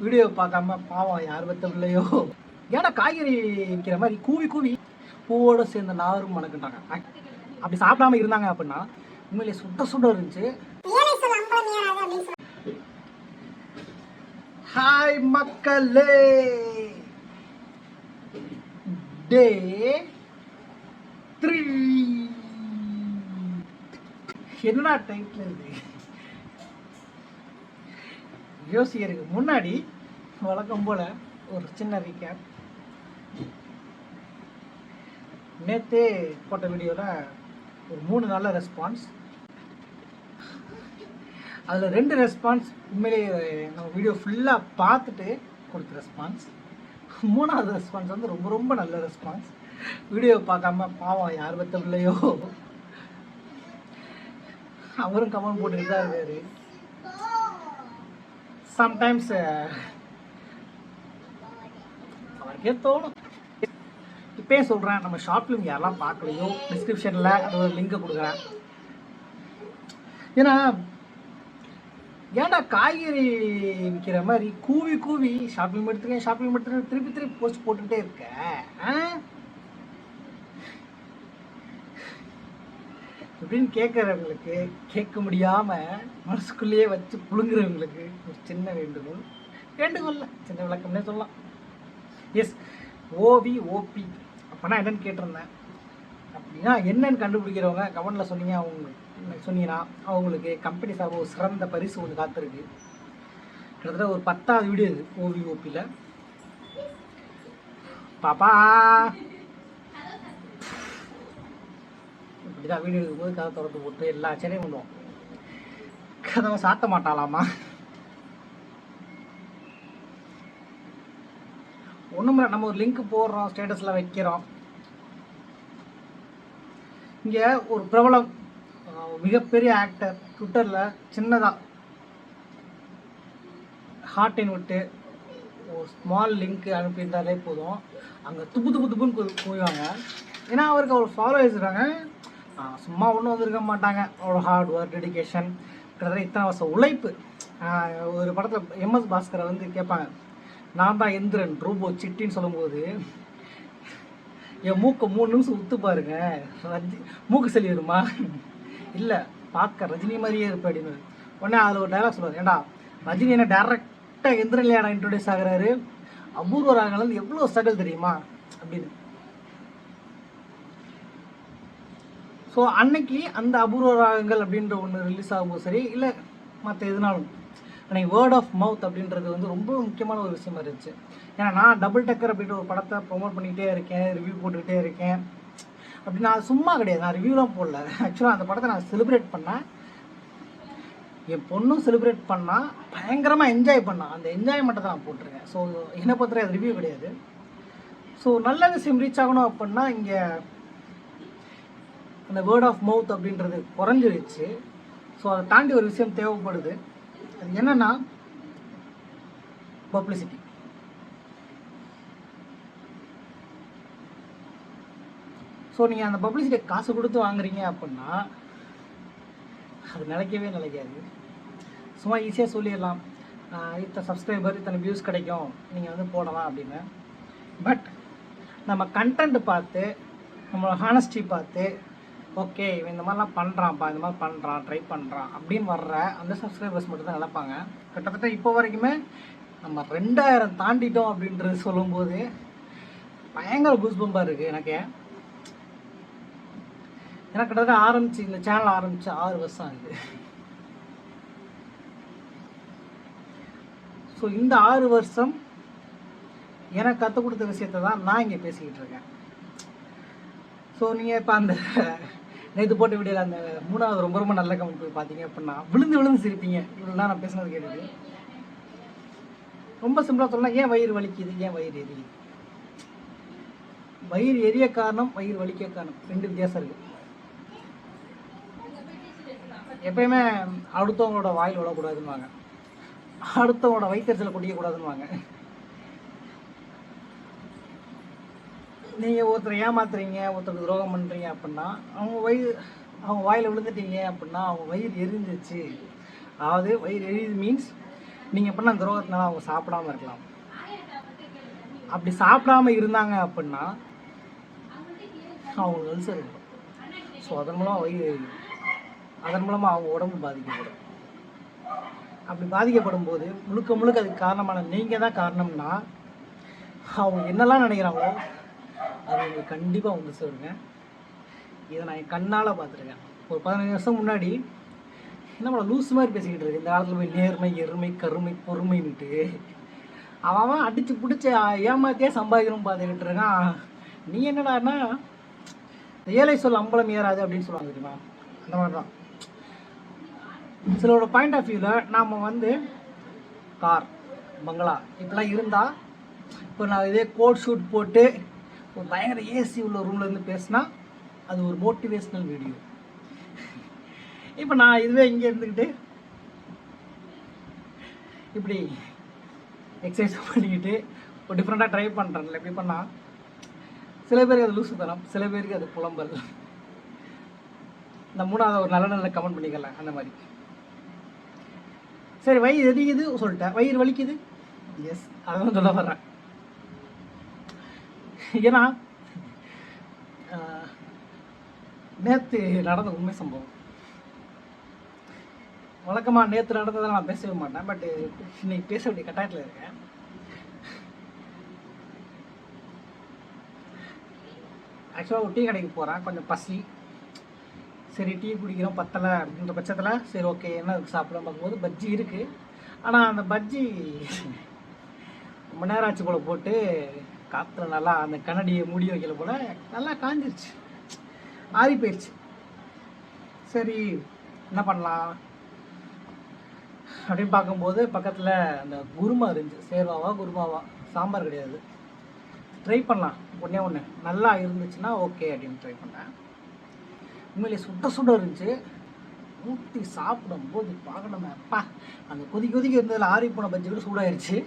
Video பார்க்காம பாவம் யார் பத்த ஏன்னா காய்கறி விற்கிற மாதிரி கூவி கூவி பூவோட சேர்ந்த நாரும் மணக்குட்டாங்க அப்படி சாப்பிடாம இருந்தாங்க அப்படின்னா உண்மையிலே சுட்ட சுட இருந்துச்சு. ஹாய் மக்களே. டே த்ரீ என்னடா டைட்டில் இது? யோசிக்கிறதுக்கு முன்னாடி வழக்கம் போல் ஒரு சின்ன ரீகேப் நேற்றே போட்ட வீடியோவில் ஒரு மூணு நல்ல ரெஸ்பான்ஸ் அதில் ரெண்டு ரெஸ்பான்ஸ் உண்மையிலேயே நம்ம வீடியோ ஃபுல்லாக பார்த்துட்டு கொடுத்த ரெஸ்பான்ஸ் மூணாவது ரெஸ்பான்ஸ் வந்து ரொம்ப ரொம்ப நல்ல ரெஸ்பான்ஸ் வீடியோ பார்க்காம பாவம் யார் பத்த பிள்ளையோ அவரும் கமெண்ட் போட்டுக்கிட்டு தான் இருக்காரு. சம்டைம்ஸ் uh, அவருக்கே தோணும் இப்பயே சொல்கிறேன் நம்ம ஷார்ட் ஃபிலிம் யாரெல்லாம் பார்க்கலையோ டிஸ்கிரிப்ஷனில் அது ஒரு லிங்கை கொடுக்குறேன். ஏன்னா ஏன்டா காய்கறி விற்கிற மாதிரி கூவி கூவி ஷார்ட் ஃபிலிம் எடுத்துருக்கேன் ஷார்ட் ஃபிலிம் எடுத்துருக்கேன் திருப்பி திருப்பி போஸ்ட் போட்டுகிட்டே இருக்க? அப்படின்னு கேட்குறவங்களுக்கு கேட்க முடியாமல் மனசுக்குள்ளேயே வச்சு புழுங்குறவங்களுக்கு ஒரு சின்ன வேண்டுகோள். வேண்டுகோள்ல சின்ன விளக்கம்னே சொல்லலாம். எஸ் ஓவி ஓபி அப்போனா என்னன்னு கேட்டிருந்தேன். அப்படின்னா என்னன்னு கண்டுபிடிக்கிறவங்க கவனில் சொன்னீங்க அவங்க சொன்னீங்கன்னா அவங்களுக்கு கம்பெனி சார்பாக ஒரு சிறந்த பரிசு ஒன்று காத்திருக்கு. கிட்டத்தட்ட ஒரு பத்தாவது வீடியோ இது ஓவி ஓபியில் பாப்பா! இப்படிதான் வீடியோ எடுக்கும்போது கதை திறந்து போட்டு எல்லா சேனையும் பண்ணுவோம். கதவை சாத்த மாட்டாளாமா? ஒன்றும் நம்ம ஒரு லிங்க் போடுறோம் ஸ்டேட்டஸில் வைக்கிறோம். இங்கே ஒரு பிரபலம் மிகப்பெரிய ஆக்டர் ட்விட்டரில் சின்னதாக ஹார்ட்டின் விட்டு ஒரு ஸ்மால் லிங்க் அனுப்பியிருந்தாலே போதும். அங்கே துப்பு துப்பு துப்புன்னு கு- ஏன்னா அவருக்கு அவர் ஃபாலோவர்ஸ் இருக்காங்க. சும்மா ஒன்றும் வந்திருக்க மாட்டாங்க. அவ்வளோ ஹார்ட் ஒர்க் டெடிகேஷன் கிட்டத்தட்ட இத்தனை வருஷம் உழைப்பு. ஒரு படத்தில் எம்எஸ் பாஸ்கரை வந்து கேட்பாங்க. நான் தான் எந்திரன் ரூபோ சிட்டின்னு சொல்லும்போது என் மூக்கை மூணு நிமிஷம் உத்து பாருங்க. ரஜி மூக்கு செலி வருமா? இல்லை பார்க்க ரஜினி மாதிரியே இருப்ப அப்படின்னு. உடனே அதில் ஒரு டைலாக் சொல்லுவார். ஏண்டா ரஜினி என்ன டேரெக்டாக எந்திரன்லையாடா இன்ட்ரோடியூஸ் ஆகுறாரு? அபூர்வ ராகங்கள் எவ்வளோ ஸ்ட்ரகிள் தெரியுமா? அப்படின்னு. ஸோ அன்னைக்கு அந்த அபூர்வ ராகங்கள் அப்படின்ற ஒன்று ரிலீஸ் ஆகும்போது சரி இல்லை மற்ற எதுனாலும். அன்னைக்கு வேர்ட் ஆஃப் மவுத் அப்படின்றது வந்து ரொம்ப முக்கியமான ஒரு விஷயமா இருந்துச்சு. ஏன்னா நான் டபுள் டக்கர் அப்படின்ற ஒரு படத்தை ப்ரொமோட் பண்ணிக்கிட்டே இருக்கேன் ரிவ்யூ போட்டுக்கிட்டே இருக்கேன். அப்படி நான் சும்மா கிடையாது. நான் ரிவ்யூலாம் போடல. ஆக்சுவலாக அந்த படத்தை நான் செலிப்ரேட் பண்ணேன். என் பொண்ணும் செலிப்ரேட் பண்ணால் பயங்கரமாக என்ஜாய் பண்ணால் அந்த என்ஜாய்மெண்ட்டை தான் நான் போட்டிருக்கேன். ஸோ என்னை பொறுத்தவரை அது ரிவ்யூ கிடையாது. ஸோ நல்ல விஷயம் ரீச் ஆகணும் அப்படின்னா இங்கே அந்த வேர்ட் ஆஃப் மவுத் அப்படின்றது குறைஞ்சிருச்சு. ஸோ அதை தாண்டி ஒரு விஷயம் தேவைப்படுது. அது என்னென்னா பப்ளிசிட்டி ஸோ நீங்கள் அந்த பப்ளிசிட்டியை காசு கொடுத்து வாங்குறீங்க அப்படின்னா அது நிலைக்கவே நிலைக்காது. சும்மா ஈஸியாக சொல்லிடலாம். இத்தனை சப்ஸ்கிரைபர் இத்தனை வியூஸ் கிடைக்கும். நீங்கள் வந்து போடலாம் அப்படின்னு. பட் நம்ம கண்டென்ட் பார்த்து நம்மளோட ஹானஸ்டி பார்த்து ஓகே இவன் இந்த மாதிரிலாம் பண்ணுறான்ப்பா இந்த மாதிரி பண்ணுறான் ட்ரை பண்ணுறான் அப்படின்னு வர்ற அந்த சப்ஸ்கிரைபர்ஸ் மட்டும் தான் நினைப்பாங்க. கிட்டத்தட்ட இப்போ வரைக்குமே நம்ம ரெண்டாயிரம் தாண்டிட்டோம் அப்படின்றது சொல்லும்போது பயங்கர குஸ்பம்பாக இருக்குது எனக்கு. ஏன்னா கிட்டத்தட்ட ஆரம்பிச்சு இந்த சேனல் ஆரம்பிச்சு ஆறு வருஷம் ஆகுது. ஸோ இந்த ஆறு வருஷம் எனக்கு கற்றுக் கொடுத்த விஷயத்தை தான் நான் இங்கே பேசிக்கிட்டு இருக்கேன். ஸோ நீங்கள் இப்போ அந்த நேற்று போட்ட வீடியோவில் அந்த மூணாவது ரொம்ப ரொம்ப நல்ல கமெண்ட் போய் பார்த்தீங்க அப்படின்னா விழுந்து விழுந்து சிரிப்பீங்க. இவ்வளோ நான் பேசுனது கேட்டுட்டு. ரொம்ப சிம்பிளாக சொல்லலாம் ஏன் வயிறு வலிக்குது? ஏன் வயிறு எரியுது? வயிறு எரிய காரணம் வயிறு வலிக்க காரணம். ரெண்டு வித்தியாசம் இருக்குது எப்பயுமே அடுத்தவங்களோட வாயில் விடக்கூடாதுன்னுவாங்க அடுத்தவங்களோட வயிற்றுச்சலை குடிக்கக்கூடாதுன்னு வாங்க நீங்கள் ஒருத்தரை ஏமாத்துறீங்க ஒருத்தருக்கு துரோகம் பண்ணுறீங்க அப்படின்னா அவங்க வயிறு அவங்க வாயில் விழுந்துட்டீங்க அப்படின்னா அவங்க வயிறு எரிஞ்சிச்சு அதாவது வயிறு எரியுது மீன்ஸ் நீங்கள் பண்ண துரோகத்தினால அவங்க சாப்பிடாம இருக்கலாம். அப்படி சாப்பிடாம இருந்தாங்க அப்படின்னா அவங்களுக்கு அல்சர் இருக்கும் ஸோ அதன் மூலம் வயிறு அதன் மூலமாக அவங்க உடம்பு பாதிக்கப்படும். அப்படி பாதிக்கப்படும் போது முழுக்க முழுக்க அதுக்கு காரணமான நீங்கள் தான் காரணம்னா அவங்க என்னெல்லாம் நினைக்கிறாங்களோ அது உங்களுக்கு கண்டிப்பாக வந்து சேருங்க இதை நான் என் கண்ணால் பார்த்துருக்கேன். ஒரு பதினஞ்சு வருஷம் முன்னாடி என்ன லூஸ் மாதிரி பேசிக்கிட்டு இருக்கு. இந்த காலத்தில் போய் நேர்மை எருமை கருமை பொறுமைன்ட்டு அவன் அவன் அடித்து பிடிச்சி ஏமாத்தியே சம்பாதிக்கணும் பார்த்துக்கிட்டு இருக்கான். நீ என்னடான்னா ஏழை சொல் அம்பலம் ஏறாது அப்படின்னு சொல்லுவாங்க தெரியுமா? அந்த மாதிரி தான் சிலரோட பாயிண்ட் ஆஃப் வியூவில் நாம் வந்து கார் பங்களா இப்படிலாம் இருந்தால் இப்போ நான் இதே கோட் ஷூட் போட்டு ஒரு பயங்கர ஏசி உள்ள ரூம்லேருந்து பேசினா அது ஒரு மோட்டிவேஷ்னல் வீடியோ இப்போ நான் இதுவே இங்கே இருந்துக்கிட்டு இப்படி எக்ஸசைஸ் பண்ணிக்கிட்டு ஒரு டிஃப்ரெண்ட்டாக ட்ரை பண்ணுறேன்ல எப்படி பண்ணால் சில பேருக்கு அது லூசு தரம் சில பேருக்கு அது புலம்பல். இந்த மூணாவது ஒரு நல்ல நல்ல கமெண்ட் பண்ணிக்கலாம் அந்த மாதிரி. சரி வயிறு எரியுது சொல்லிட்டேன். வயிறு வலிக்குது? எஸ் அதான் சொல்ல வர்றேன். ஏன்னா நேற்று நடந்த உண்மை சம்பவம். வழக்கமாக நேற்று நடந்ததை நான் பேசவே மாட்டேன் பட் இன்னைக்கு பேச வேண்டிய கட்டாயத்தில் இருக்கேன். ஆக்சுவலாக ஒரு டீ கடைக்கு போகிறேன் கொஞ்சம் பசி. சரி டீ குடிக்கிறோம் பத்தலை அப்படின்ற பட்சத்தில் சரி ஓகே என்ன சாப்பிடலாம் பார்க்கும்போது பஜ்ஜி இருக்குது ஆனால் அந்த பஜ்ஜி ரொம்ப நேரம் ஆச்சு போல் போட்டு காற்றுல நல்லா அந்த கண்ணடியை மூடி வைக்கல போல் நல்லா காஞ்சிருச்சு. ஆறி போயிடுச்சு சரி என்ன பண்ணலாம்? அப்படின்னு பார்க்கும்போது பக்கத்தில் அந்த குருமா இருந்துச்சு. சேர்வாவா குருமாவா? சாம்பார் கிடையாது. ட்ரை பண்ணலாம். ஒன்றே ஒன்று நல்லா இருந்துச்சுன்னா ஓகே அப்படின்னு ட்ரை பண்ணேன். உண்மையிலே சுட்ட சுட இருந்துச்சு. ஊற்றி சாப்பிடும்போது பார்க்கணுமே. அப்பா அந்த கொதிக்க கொதிக்க இருந்ததில் ஆறி போன பஜ்ஜி கூட சூடாயிருச்சு.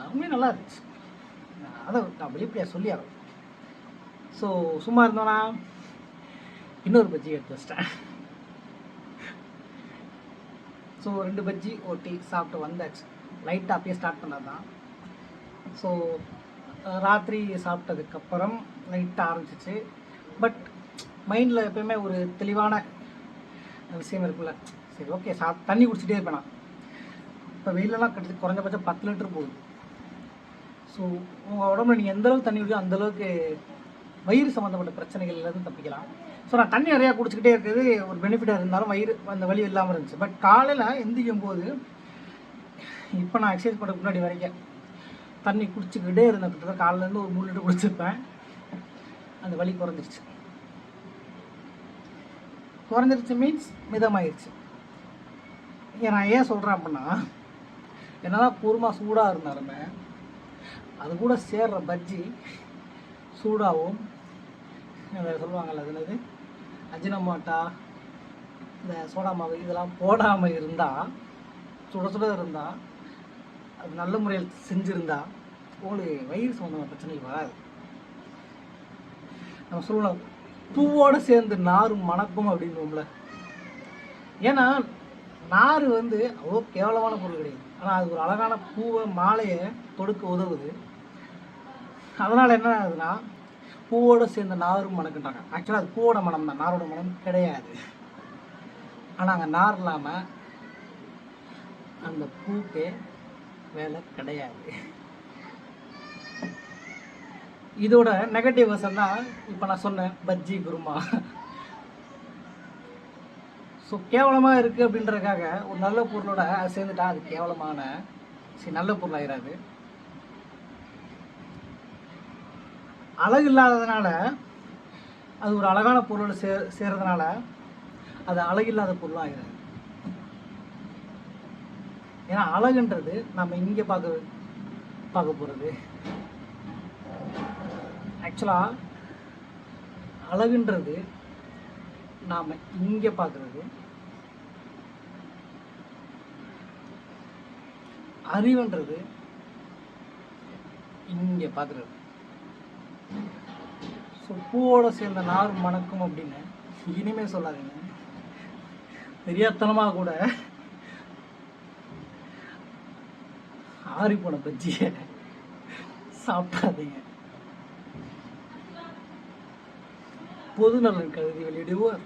அதுவுமே நல்லா இருந்துச்சு. அதை நான் வெளிப்படையாக சொல்லி ஆகும் ஸோ சும்மா இருந்தோன்னா இன்னொரு பஜ்ஜி எடுத்து வச்சிட்டேன். ஸோ ரெண்டு பஜ்ஜி ஒரு டீ சாப்பிட்டு வந்தாச்சு. லைட்டாக அப்படியே ஸ்டார்ட் பண்ணது தான் ஸோ ராத்திரி சாப்பிட்டதுக்கப்புறம் லைட்டாக ஆரம்பிச்சிச்சு. பட் மைண்டில் எப்பயுமே ஒரு தெளிவான விஷயம் இருக்குல்ல சரி ஓகே சா தண்ணி குடிச்சிட்டே இருப்பேன் நான். இப்போ வெயிலெல்லாம் கிட்டத்தட்ட குறைஞ்சபட்சம் பத்து லிட்டர் போகுது ஸோ உங்கள் உடம்புல நீங்கள் எந்த அளவுக்கு தண்ணி குடிக்கோ அந்த அளவுக்கு வயிறு சம்மந்தப்பட்ட பிரச்சனைகள்லேருந்து தப்பிக்கலாம். ஸோ நான் தண்ணி நிறையா குடிச்சிக்கிட்டே இருக்கிறது ஒரு பெனிஃபிட்டாக இருந்தாலும் வயிறு அந்த வலி இல்லாமல் இருந்துச்சு. பட் காலையில் எந்திரிக்கும் போது இப்போ நான் எக்ஸசைஸ் பண்ணுறதுக்கு முன்னாடி வரைக்கும் தண்ணி குடிச்சிக்கிட்டே இருந்தேன். கிட்டத்தட்ட காலையிலேருந்து ஒரு மூணு லிட்டர் குடிச்சிருப்பேன். அந்த வலி குறைஞ்சிருச்சு. குறைஞ்சிருச்சு மீன்ஸ் மிதமாயிருச்சு. நான் ஏன் சொல்கிறேன் அப்படின்னா என்னதான் குருமா சூடாக இருந்தாலுமே அது கூட சேர்ற பஜ்ஜி சூடாகவும் வேறு சொல்லுவாங்கள்ல அது என்னது? அஜினமோட்டா இந்த சோடா மாவு இதெல்லாம் போடாமல் இருந்தால் சுட சுட இருந்தால் அது நல்ல முறையில் செஞ்சுருந்தால் உங்களுக்கு வயிறு சம்மந்தமான பிரச்சனைகள் வராது. நம்ம சொல்லலாம் பூவோடு சேர்ந்து நாரும் மணக்கும் அப்படின்னுவோம்ல ஏன்னா நார் வந்து அவ்வளோ கேவலமான பொருள் கிடையாது. ஆனால் அது ஒரு அழகான பூவை மாலையை தொடுக்க உதவுது. அதனால் என்ன ஆகுதுன்னா பூவோடு சேர்ந்த நாரும் மணக்குன்றாங்க. ஆக்சுவலாக அது பூவோட மனம் தான் நாரோட மனம் கிடையாது. ஆனால் அங்கே நார் இல்லாமல் அந்த பூக்கே வேலை கிடையாது. இதோட நெகட்டிவ் வசம் தான் இப்போ நான் சொன்னேன் பஜ்ஜி குருமா. ஸோ கேவலமாக இருக்குது அப்படின்றதுக்காக ஒரு நல்ல பொருளோட அது சேர்ந்துட்டா அது கேவலமான சரி நல்ல பொருள் ஆயிடாது அழகு இல்லாததுனால அது ஒரு அழகான பொருள் சே சேர்றதுனால அது அழகில்லாத பொருளாக ஆகிடாது ஏன்னா அழகுன்றது நம்ம இங்கே பார்க்க பார்க்க போகிறது ஆக்சுவலாக அழகுன்றது நாம் இங்கே பார்க்குறது. அறிவுன்றது இங்கே பார்க்குறது. ஸோ பூவோடு சேர்ந்த நார் மணக்கும் அப்படின்னு இனிமே சொல்லாதீங்க. தெரியாதனமாக கூட ஆறி போன பஜ்ஜியை சாப்பிடாதீங்க. பொது நலன் கருதி வெளியிடுவோர்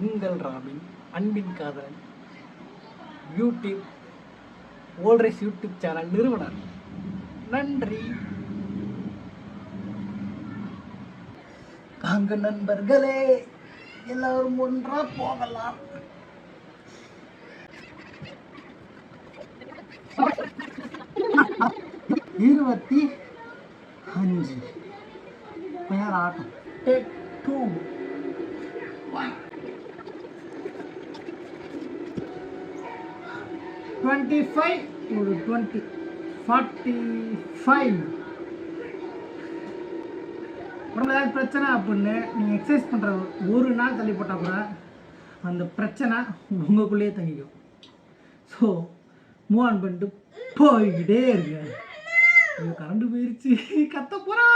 உங்கள் ராபின் அன்பின் காதலன். யூடியூப் ஓல்ரேஸ் யூடியூப் சேனல் நிறுவனர். நன்றி. வாங்க நண்பர்களே எல்லாரும் ஒன்றா போகலாம். இருபத்தி அஞ்சு. பேர் ஆட்டம். டேக் டூ டுவெண்ட்டி ஃபைவ் ஒரு டுவெண்ட்டி ஃபார்ட்டி ஃபைவ் உடம்புல ஏதாவது பிரச்சனை அப்படின்னு நீங்கள் எக்ஸசைஸ் பண்ணுற ஒரு நாள் தள்ளி போட்டால் கூட அந்த பிரச்சனை உங்களுக்குள்ளேயே தங்கிக்கும். ஸோ மூவ் ஆன் பண்ணிட்டு போய்கிட்டே இருங்க. ஐயோ கரண்ட் போயிருச்சு. கத்த போகிறா